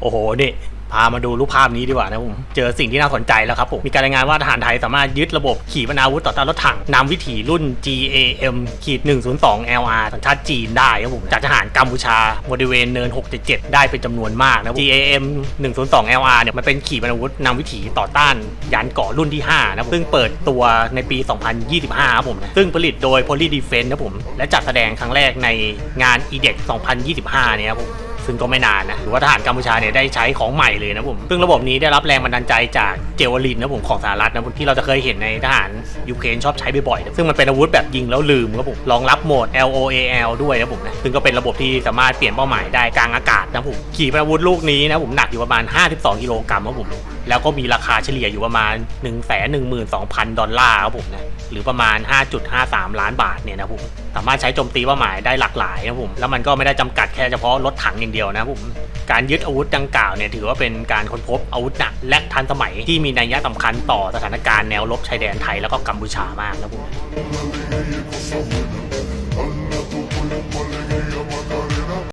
โอ้โหนี่พามาดูรูปภาพนี้ดีกว่านะผม เจอสิ่งที่น่าสนใจแล้วครับผม มีการรายงานว่าทหารไทยสามารถยึดระบบขีปนาวุธต่อต้านรถถังนำวิถีรุ่น GAM ขีด102 LR สัญชาติจีนได้ครับผม จากทหารกัมพูชาบริเวณเนิน 677 ได้เป็นจำนวนมากนะ GAM 102 LR เนี่ยมันเป็นขีปนาวุธนำวิถีต่อต้านยานเกาะรุ่นที่ 5 นะซึ่งเปิดตัวในปี 2025 ครับผมนะซึ่งผลิตโดย Poly Defense นะผม และจัดแสดงครั้งแรกในงาน EDEX 2025 เนี่ยครับผม ซึ่งก็ไม่นานนะหรือว่าทหารกัมพูชาเนี่ยได้ใช้ของใหม่เลยนะผมซึ่งระบบนี้ได้รับแรงบันดาลใจจาก เจวลินนะผมของสหรัฐนะผมที่เราจะเคยเห็นในทหารยูเครนชอบใช้บ่อยๆนะซึ่งมันเป็นอาวุธแบบยิงแล้วลืมครับผมรองรับโหมด LOAL ด้วยนะผมนะซึ่งก็เป็นระบบที่สามารถเปลี่ยนเป้าหมายได้กลางอากาศนะผมขีปนาวุธลูกนี้นะผมหนักอยู่ประมาณ 52กิโลกรัมครับผมแล้วก็มีราคาเฉลี่ยอยู่ประมาณ 1 1 2 0 0 0 ดอลลาร์ครับผมนะหรือประมาณ 5.53 ล้านบาทเนี่ยนะผมสามารถใช้โจมตีเป้าหมายได้หลากหลายครับผมแล้วมันก็ไม่ได้จำกัดแค่เฉพาะรถถังอย่างเดียวนะผมการยึดอาวุธดังกล่าวเนี่ยถือว่าเป็นการค้นพบอาวุธหนักและทันสมัยที่มีมีนัยยะสำคัญต่อสถานการณ์แนวรบชายแดนไทยแล้วก็กัมพูชามากนะครับผม